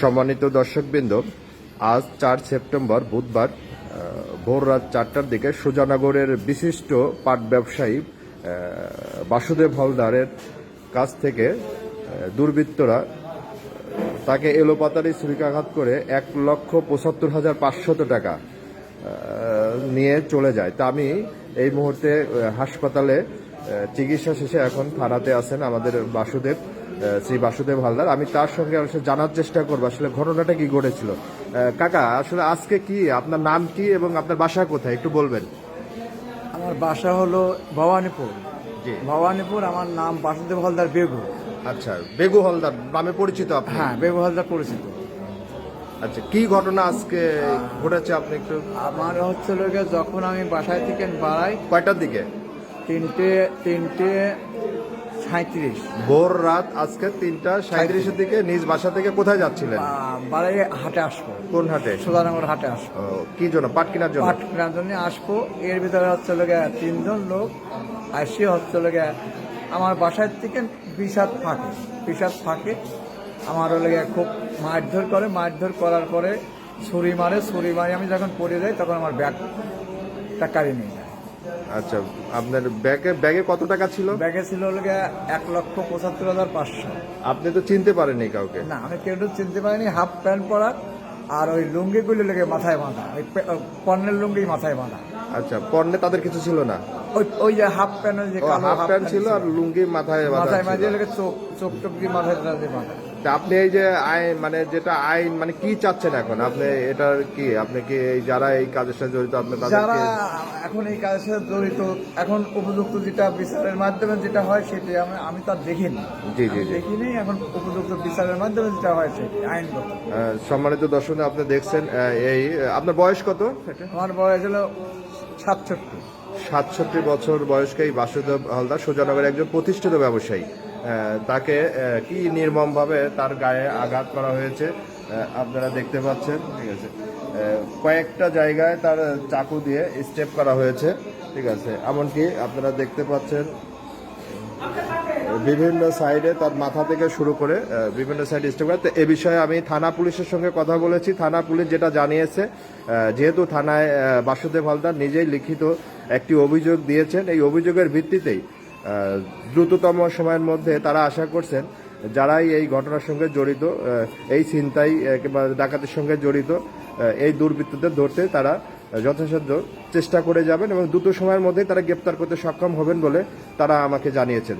সম্মানিত দর্শকবৃন্দ, আজ চার সেপ্টেম্বর বুধবার ভোর রাত চারটার দিকে সুজানগরের বিশিষ্ট পাট ব্যবসায়ী বাসুদেব হলদারের কাছ থেকে দুর্বৃত্তরা তাকে এলোপাতারি ছুরিকাঘাত করে এক লক্ষ পঁচাত্তর হাজার পাঁচশত টাকা নিয়ে চলে যায়। তা আমি এই মুহূর্তে হাসপাতালে চিকিৎসা শেষে এখন থানাতে আছেন আমাদের বাসুদেব শ্রী বাসুদেব হালদার। আমি তার সঙ্গে আসলে জানার চেষ্টা করব আসলে ঘটনাটা কি ঘটেছিল। কাকা আসলে আজকে কি আপনার নাম কি এবং আপনার বাসা কোথায় একটু বলবেন। আমার বাসা হলো ভবানীপুর। জি। ভবানীপুর আমার নাম বাসুদেব হলদার বেগু। আচ্ছা বেগু হলদার নামে পরিচিত আপনি? হ্যাঁ বেগু হলদার পরিচিত। আচ্ছা কি ঘটনা আজকে ঘটেছে আপনি একটু? আমার হচ্ছে যখন আমি বাসায় থেকে বাড়াই কয়টার দিকে? তিনটে তিনটে সাঁত্রিশ ভোর রাত আজকে তিনটা সাঁত্রিশের দিকে নিজ বাসা থেকে কোথায় যাচ্ছিলেন? বাড়াই হাটে আসব। কোন হাটে? সুধানগর হাটে আসব। কি জন্য? পাট কেনার জন্য? পাট কেনার জন্য আসব। এর ভিতরে হচ্ছে লোকে তিনজন লোক। আসি হচ্ছে লোকে আমার বাসার থেকে বিষাদ ফাঁকে। বিষাদ ফাঁকে আমার লোকে খুব মারধর করে। মারধর করার পরে ছুরি মারে। ছুরি মারে আমি যখন পড়ে যাই তখন আমার ব্যাগটা কাড়ি নিয়ে যায় আচ্ছা আপনার ব্যাগে ব্যাগে কত টাকা ছিল? ব্যাগে ছিল লোকে এক লক্ষ পঁচাত্তর হাজার পাঁচশো। আপনি তো চিনতে পারেননি কাউকে। না আমি কেউ চিনতে পারিনি হাফ প্যান্ট পরা আর ওই লুঙ্গিগুলি লেগে মাথায় বাঁধা ওই পে- পণ্যের লুঙ্গি মাথায় বাঁধা। আচ্ছা পণ্যে তাদের কিছু ছিল না? ওই ওই যে হাফ প্যান্ট যে হাফ প্যান্ট ছিল আর লুঙ্গি মাথায় মাথায় মাঝে লেগে চোখ চোখ দিয়ে মাথায় বাঁধা। তা আপনি এই যে আইন মানে যেটা আইন মানে কি চাচ্ছেন এখন? আপনি এটার কি আপনি কি এই যারা এই কাজের সাথে জড়িত আপনি যারা এখন এই কাজের সাথে জড়িত এখন উপযুক্ত যেটা বিচারের মাধ্যমে যেটা হয় সেটি আমি আমি তার দেখিনি। জি, জি, দেখিনি এখন উপযুক্ত বিচারের মাধ্যমে যেটা হয় সেটি আইনগত। সম্মানিত দর্শক আপনি দেখছেন এই আপনার বয়স কত? আমার বয়স হলো সাতষট্টি। সাতষট্টি বছর বয়স্ক এই বাসুদেব হালদার সুজানগরের একজন প্রতিষ্ঠিত ব্যবসায়ী। তাকে কি নির্মমভাবে তার গায়ে আঘাত করা হয়েছে আপনারা দেখতে পাচ্ছেন, ঠিক আছে। কয়েকটা জায়গায় তার চাকু দিয়ে স্টেপ করা হয়েছে, ঠিক আছে। এমনকি আপনারা দেখতে পাচ্ছেন, বিভিন্ন সাইডে তার মাথা থেকে শুরু করে বিভিন্ন সাইডে স্টেপ করে। এ বিষয়ে আমি থানা পুলিশের সঙ্গে কথা বলেছি। থানা পুলিশ যেটা জানিয়েছে যেহেতু থানায় বাসুদেব হালদার নিজেই লিখিত একটি অভিযোগ দিয়েছেন, এই অভিযোগের ভিত্তিতেই দ্রুততম সময়ের মধ্যে তারা আশা করছেন যারাই এই ঘটনার সঙ্গে জড়িত এই ছিনতাই কিংবা ডাকাতির সঙ্গে জড়িত এই দুর্বৃত্তদের ধরতে তারা যথাসাধ্য চেষ্টা করে যাবেন এবং দ্রুত সময়ের মধ্যে তারা গ্রেপ্তার করতে সক্ষম হবেন বলে তারা আমাকে জানিয়েছেন।